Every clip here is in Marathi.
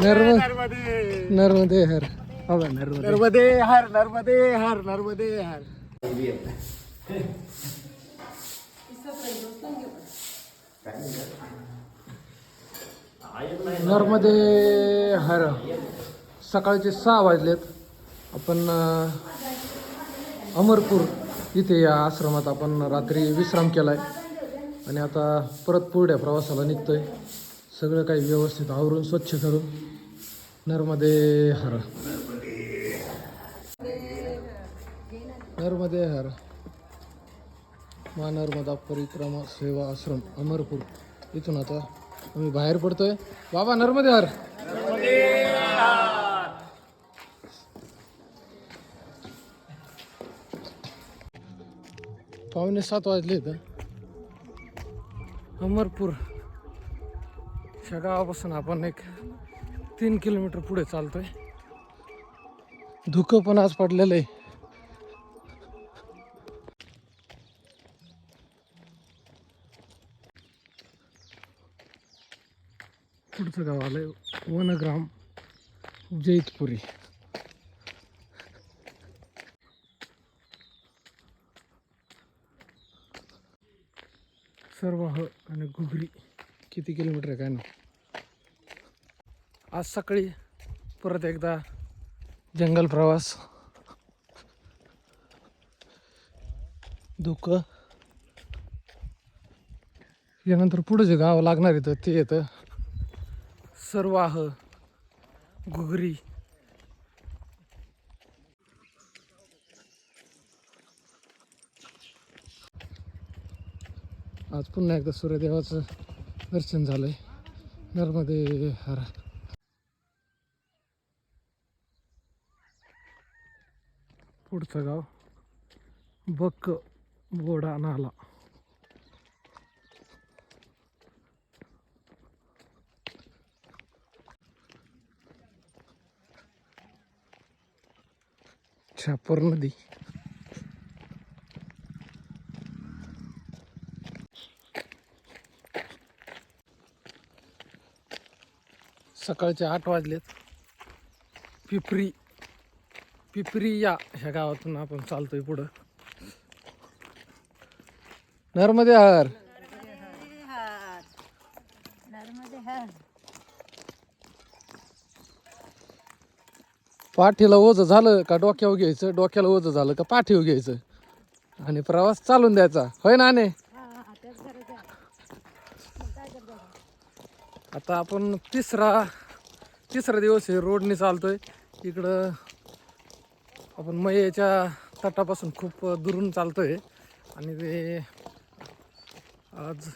नर्म नर्मदे नर्मदे हर. हो का नर्मदे नर्मदे हर नर्मदे हर नर्मदे हर. नर्मदे हर. सकाळचे सहा वाजलेत. आपण अमरपूर इथे या आश्रमात आपण रात्री विश्राम केलाय. आणि आता परत पुढच्या प्रवासाला निघतोय. सगळं काही व्यवस्थित आवरून स्वच्छ करून. नर्मदे हर. नर्मदे हर. मा नर्मदा परिक्रमा सेवा आश्रम अमरपूर. इथून आता आम्ही बाहेर पडतोय. बाबा नर्मदे हर. पावणे सात वाजले तर अमरपूर. ह्या गावापासून आपण एक तीन किलोमीटर पुढे चालतोय. धुकं पण आज पडलेलं आहे पुढचं गाव आलंय वनग्राम जैतपुरी. सर्वाह आणि घुगरी किती किलोमीटर आहे काय ना आज सकाळी परत एकदा जंगल प्रवास. धुकं यानंतर पुढं जे गाव लागणार येतं ते येतं सर्वाह घुगरी. आज पुन्हा एकदा सूर्यदेवाचं दर्शन झालंय. नर्मदे हर. पुढचं गाव बक्क बोडा नाला. छापर नदी. सकाळचे आठ वाजलेत. पिपरी पिपरिया ह्या गावातून आपण चालतोय पुढं. नर्मदे हर. पाठीला ओझं झालं का डोक्यावर घ्यायचं? डोक्याला ओझं झालं का पाठीवर घ्यायचं? आणि प्रवास चालून द्यायचा. होय ना ने आता आपण तिसरा तिसरा दिवस आहे रोडने चालतोय. इकडं आपण मयेच्या तटापासून खूप दुरून चालतोय. आणि ते आज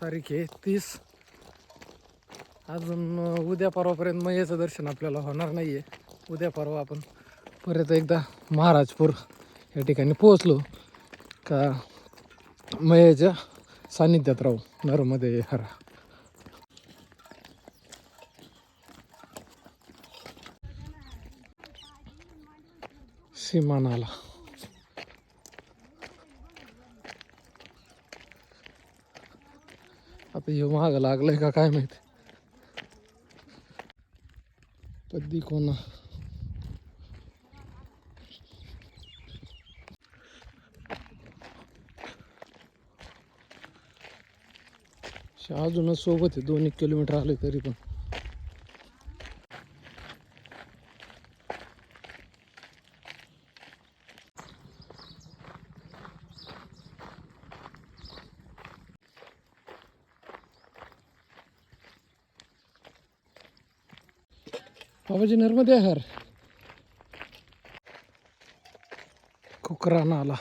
तारीख आहे तीस. अजून उद्या परवापर्यंत मयेचं दर्शन आपल्याला होणार नाही आहे उद्या परवा आपण परत एकदा महाराजपूर या ठिकाणी पोहोचलो का मयेच्या सान्निध्यात राहू. नर्मदे हरा. सीमानाला आता हे महाग लागलंय का काय माहीत? कधी कोणा अजूनच सोबत आहे दोन एक किलोमीटर आले तरी पण. बाबाजी नर्मदे हर कुकरा नाला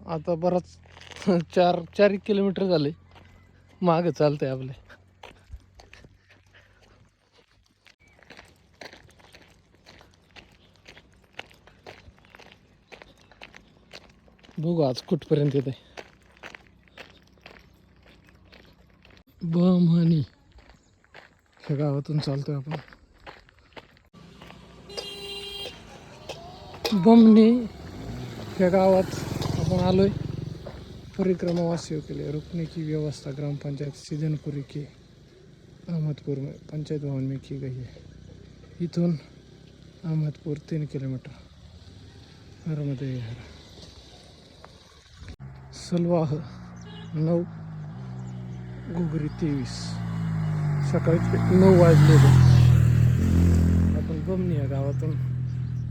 आता बराच चार चार एक किलोमीटर झाले. माग चालतंय आपले. बघू आज कुठपर्यंत येते बमहानी ह्या गावातून चालतोय आपण. बमनी ह्या गावात आपण आलोय. परिक्रमा वासियों के रुकने की व्यवस्था ग्रामपंचायत पंचायत की अहमदपूर में पंचायत भवन में की गई है इथून अहमदपूर तीन किलोमीटर. नर्मदे हरा सलवाह नऊ घुगरी तेवीस. सकाळचे नऊ वाजले आपण गमनी या गावातून.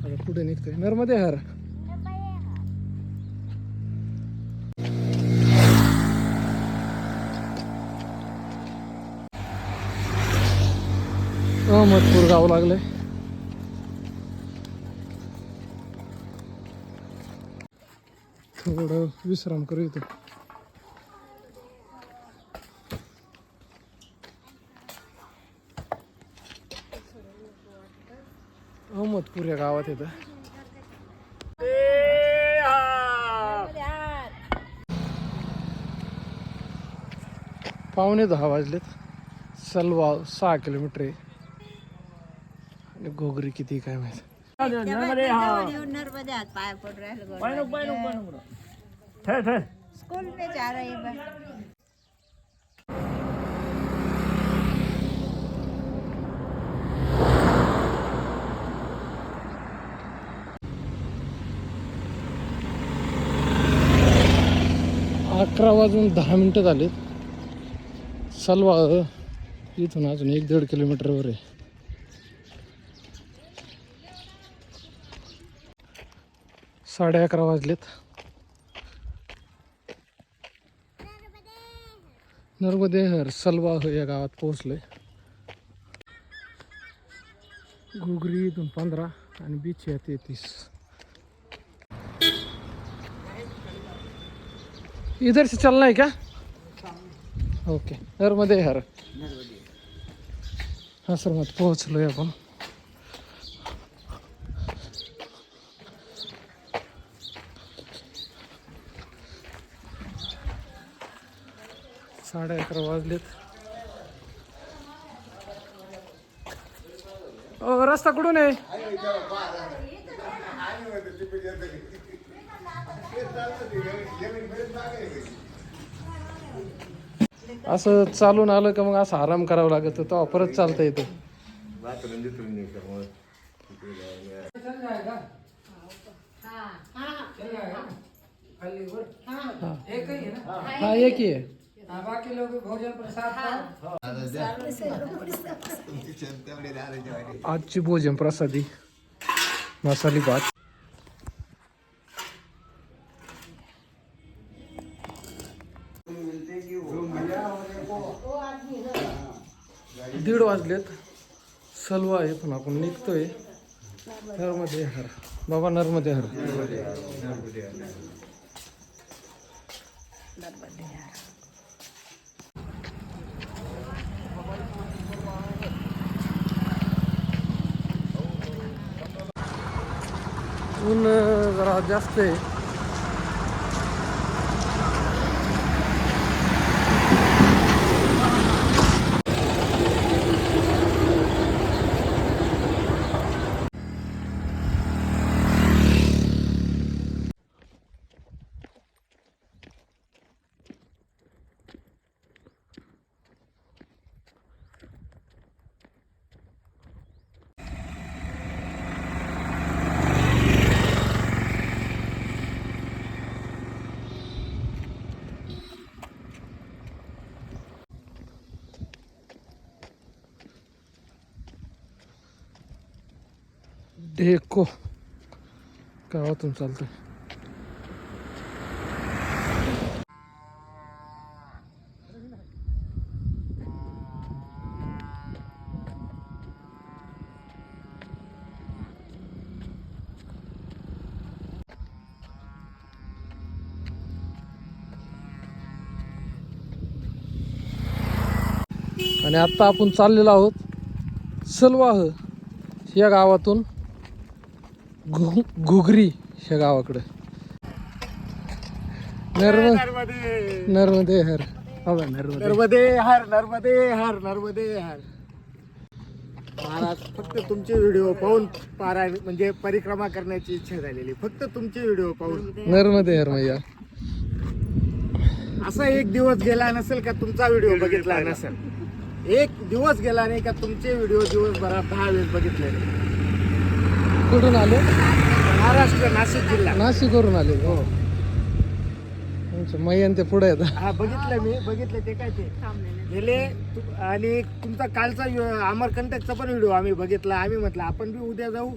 आता पुढे निघतोय. नर्मदे हर. अहमदपूर गाव लागलंय. थोडं विश्राम करू येतो अहमदपूर या गावात येतं पावणे दहा वाजलेत. सलवा सहा किलोमीटर आहे. आणि घोगरी किती काय माहिती. ठेर ठेर स्कूल में जा रहे हैं अकरा वाजून दहा मिनटं झालेत. सलवा इथून अजून एक दीड किलोमीटरवर आहे. साडे अकरा वाजलेत. नर्मदेहर सलवाह या गावात पोहोचलोय. घुगरी इथून पंधरा आणि बीच आहे तेहतीस. इधर से चलना है क्या ओके. नर्मदे हर आश्रमात पोहोचलोय आपण. साडे अकरा वाजलेत रस्ता कुठून आहे? असं चालून आलं का मग असं आराम करावं लागत तेव्हा परत चालता येतं. हा एक ही। आहे आजची भोजन प्रसादी. मसाली भात. दीड वाजलेत. सलवा आहे पण आपण निघतोय. नर्मदे हर. बाबा नर्मदे हर. ऊन जरा जास्त आहे. ढेको गावातून हो चालतंय आणि आत्ता आपण चाललेलो आहोत सलवाह या गावातून. घु घुगरी ह्या गावाकडे. नर्म नर्मदे. नर्मदे हर. बाबा नर्मदे. नर्मदे हर नर्मदे हर नर्मदे हर. महाराज फक्त तुमचे व्हिडिओ पाहून पारा म्हणजे परिक्रमा करण्याची इच्छा झालेली. फक्त तुमचे व्हिडिओ पाहून. नर्मदे हर मैया. असा एक दिवस गेला नसेल का तुमचा व्हिडिओ बघितला नसेल? एक दिवस गेला नाही का तुमचे व्हिडिओ दिवसभरात दहा वेळेस बघितले? नाही. कुठून आले. महाराष्ट्र नाशिक जिल्हा. नाशिकवरून आले. हो. अच्छा, मैयान ते पुढे येतात हा बघितलं मी बघितलं ते काय ते. गेले तु- आणि तुमचा कालचा अमरकंटकचा पण व्हिडिओ आम्ही बघितला. आम्ही म्हटलं आपण बी उद्या जाऊ.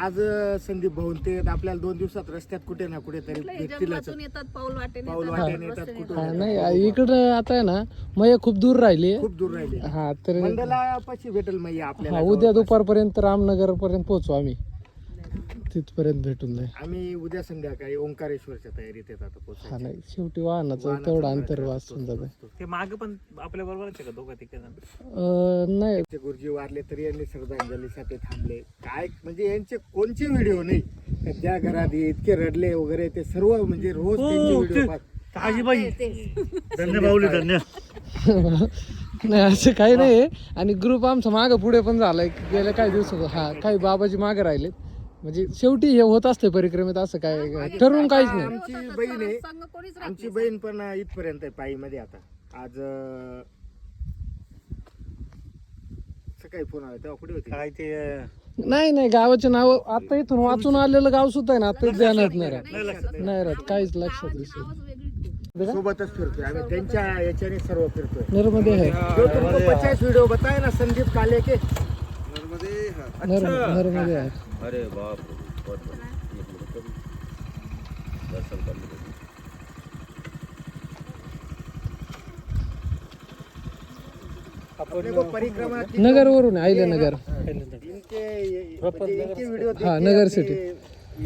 आज संदीप भाऊन ते आपल्याला दोन दिवसात रस्त्यात कुठे ना कुठे तरी भेटतीलच. येतात पाऊल वाटेने पाऊल वाटेने येतात कुठून नाही इकडं आता आहे ना मैया खूप दूर राहिली. खूप दूर राहिले. हा तर मंडला पशी भेटेल मैया आपल्याला उद्या दुपारपर्यंत रामनगर पर्यंत पोहोचू आम्ही. तिथपर्यंत भेटून जाईल. आम्ही उद्या संध्याकाळी ओंकारेश्वरच्या तयारीत येतात आता पोहोचायला. हा नाही शेवटी वाहनाचं तेवढं अंतर वाचून जातं. ते मागे पण आपल्या बरोबरच आहे का दोघं तिकडे अं, नाही. ते गुरुजी वारले तरी यांनी श्रद्धांजलीसाठी थांबले. काय म्हणजे यांचे कोणचे व्हिडिओ नाही? का ज्या घरात इतके रडले वगैरे ते सर्व म्हणजे रोज त्यांचे व्हिडिओ पाहत. आजीबाई धन्य भाऊली धन्य. नाही असं काही नाही. आणि ग्रुप आमचा मागं पुढे पण झालाय. गेल्या काही दिवसात हा काही बाबाजी मागे राहिले म्हणजे शेवटी हे होत असते परिक्रमेत असं काय ठरवून काहीच नाही. आमची बहीण आहे. आमची बहीण पण इथपर्यंत आहे पायीमध्ये आता. आज अं, सकाळी फोन आला तेव्हा कुठे होती? काय ते नाही नाही गावाचे नाव आता इथून वाचून आलेलं गाव सुद्धा आहे ना आता ध्यानात नाही राहत. नाही. राहत काहीच लक्षात दिसत सोबतच फिरतोय. आम्ही त्यांच्या याच्याने सर्व फिरतोय. नर्मदे है जो तुमको पचास व्हिडिओ बताए ना संदीप काले के नर्म नर्मदे है। अरे बाप रे, बहुत बढ़िया। एक मिनट कभी दर्शन कर लो अपने को परिक्रमा की नगर वरून आहिले नगर। इनके म्हणजे इनके व्हिडिओ हाँ, नगर सिटी।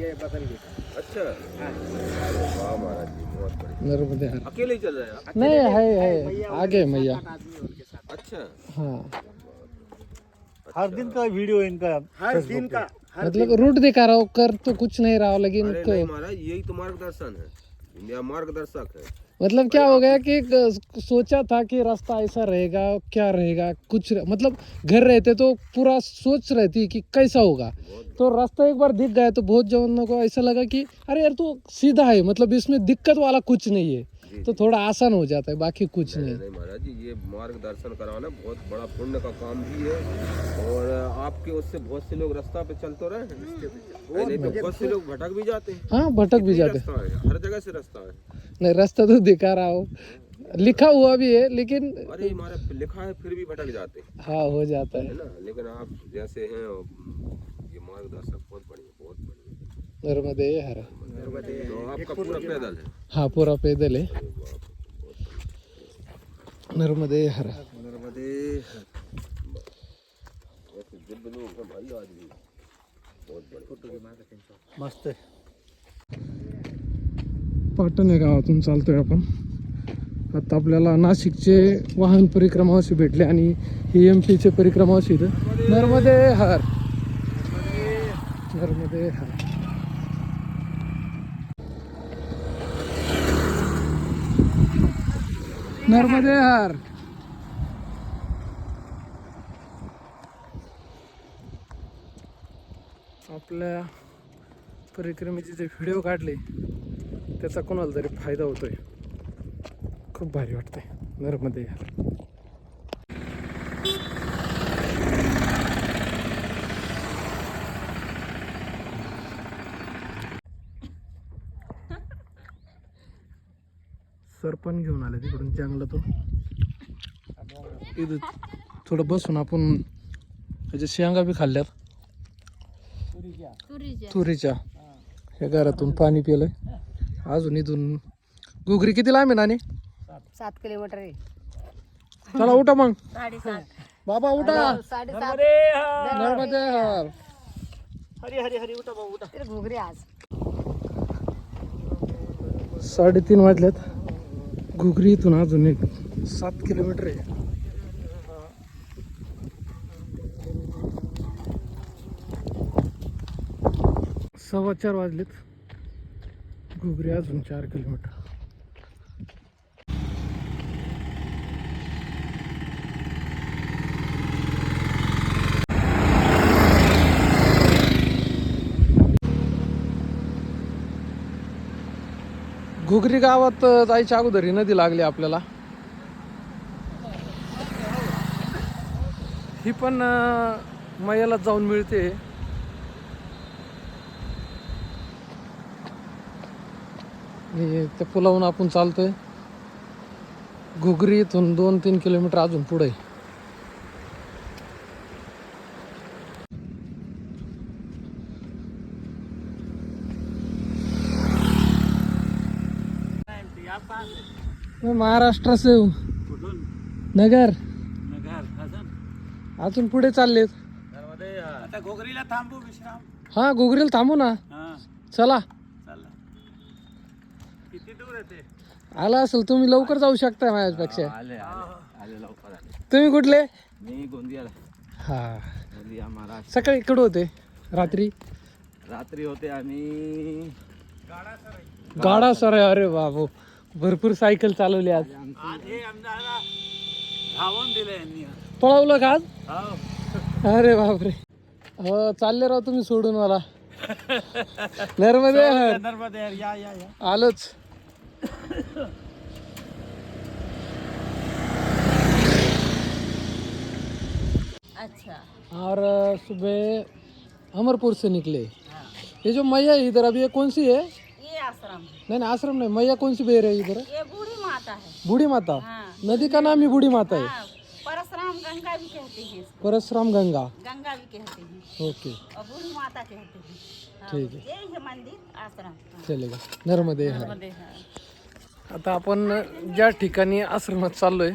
ये बदल गए अच्छा। अरे वाह महाराज जी बहुत बढ़िया। नर्मदे हर। अकेले ही चल रहे हैं आप? नहीं है है। आगे मैया। आदमी उनके साथ। अच्छा। हाँ। हर दिन का व्हिडिओ इनका हर दिन का हर मतलब रूट दिखा रहा हो कर तो कुछ नहीं रहा हो लेकिन अरे नहीं महाराज यही तो मार्गदर्शन है। इंडिया मार्गदर्शक है। मतलब क्या हो गया कि सोचा था कि रास्ता ऐसा रहेगा क्या रहेगा कुछ मतलब घर रहते तो पूरा सोच रहती कि कैसा होगा। तो रास्ता एक बार दिख गया तो बहुत जवानों को ऐसा लगा कि अरे यार तो सीधा है मतलब इसमें दिक्कत वाला कुछ नहीं है। तो थोड़ा आसान हो जाता है बाकी कुछ नहीं नहीं। महाराज जी ये मार्गदर्शन कराना बहुत बड़ा पुण्य का काम भी है। और आपके उससे बहुत से लोग रास्ता पे चलते रहे हैं। तो बहुत से लोग भटक भी जाते हैं। हाँ भटक भी जाते रास्ता है? हर जगह से रास्ता है। नहीं रास्ता तो दिखा रहा हो। लिखा हुआ भी है लेकिन अरे हमारा लिखा है फिर भी भटक जाते हैं। हाँ हो जाता है। है ना? लेकिन आप जैसे हैं ये मार्गदर्शक बहुत बढ़िया नर्मदे हर. तो आपका पूरा पैदल है हाँ पूरा पैदल है नर्मदे हर. नर्मदे मस्त आहे. पाटण या गावातून चालतोय आपण. आता आपल्याला नाशिकचे वाहन परिक्रमावासी भेटले आणि ही एम पीचे परिक्रमावासी इथं. नर्मदे हर. नर्मदे हर. नर्मदे हर. आपल्या परिक्रमेचे जे व्हिडिओ काढले त्याचा कोणाला तरी फायदा होतोय. खूप भारी वाटतंय. नर्मदे यार सरपण घेऊन आले तिकडून जंगलातून. इथं थोडं बसून आपण त्याच्या शेंगा बी खाल्ल्यात. तुरीच्या. ह्या घरातून पाणी पिलंय. अजून इथून घुगरी किती लांब आहे नानी? सात किलोमीटर आहे. चला उठा मग. बाबा उठा. साडेसात. नर्मदे हर. नर्मदे हर. हरी हरी हरी उठा भाऊ उठा. तर घुगरी आज. साडेतीन वाजल्यात घुगरी इथून अजून एक सात किलोमीटर आहे. सव्वा चार वाजलेत. घुगरी अजून चार किलोमीटर. घुगरी गावात जायच्या अगोदर ही नदी लागली आपल्याला. ही पण अं, मयाला जाऊन मिळते. त्या पुलावून आपण चालतोय. घुगरी इथून दोन तीन किलोमीटर अजून पुढे आहे. मैं महाराष्ट्र से हूँ नगर अजून पुढे चाललेत. आता घोगरीला थांबू विश्राम. हा घुगरीला थांबू ना. चला. किती दूर येते आला असेल तुम्ही लवकर जाऊ शकता माझ्यापेक्षा. आले आले. आले लवकर आले. तुम्ही कुठले? मी गोंदियाला. हा. गोंदिया महाराज सकाळी इकडे होते रात्री. रात्री होते आम्ही गाडा सर अरे बाबू. भरपूर सायकल चालवली आज. आज हे आमदारा धावून दिलं यांनी. पळवलं का आज? हो. अरे बापरे. हो चालले राव तुम्ही सोडून मला. नर्मदे हर. नर्मदे यार, या या या. आलोच. अच्छा. और सुबह अमरपुर से निकले. ये जो मैया है इधर अभी ये कौन सी है? आश्रम है। नहीं नहीं आश्रम नहीं मैया कौन सी बेर है इधर ये बूढ़ी माता है। बूढ़ी माता? हाँ। नदी का नाम ही बूढ़ी माता है? हाँ, परशुराम गंगा भी कहते हैं इसको। परशुराम गंगा। गंगा भी कहते हैं। ओके। और बूढ़ी माता कहते हैं। हाँ, ठीक है। ये है मंदिर आश्रम। हाँ, चलेगा। नर्मदे हर है। आता आपण ज्या ठिकाणी आश्रमात चाललोय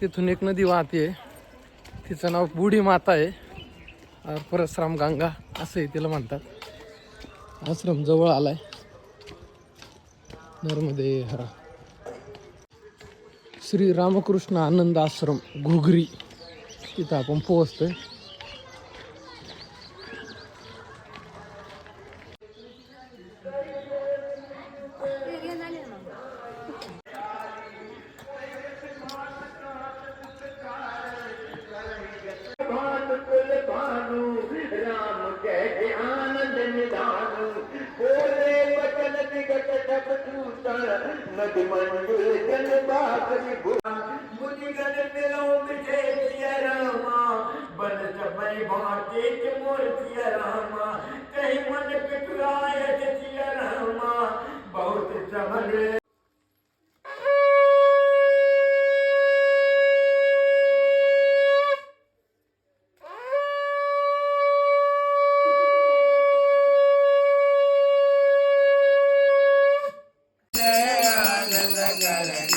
तिथून एक नदी वाहते तिचं नाव बुढी माता आहे. परशुराम गंगा असंही तिला म्हणतात. आश्रम जवळ आलाय. नर्मदे श्री रामकृष्ण आनंद आश्रम घुगरी. तिथं आपण पोहोचतोय. तळ नदी म्हणजे जनबाकरी भुवन मुनिगण मिळो मिठे पिय रामा बनत वैभागे के मूर्तिय रामा कहीं मन बहुत चमले cara.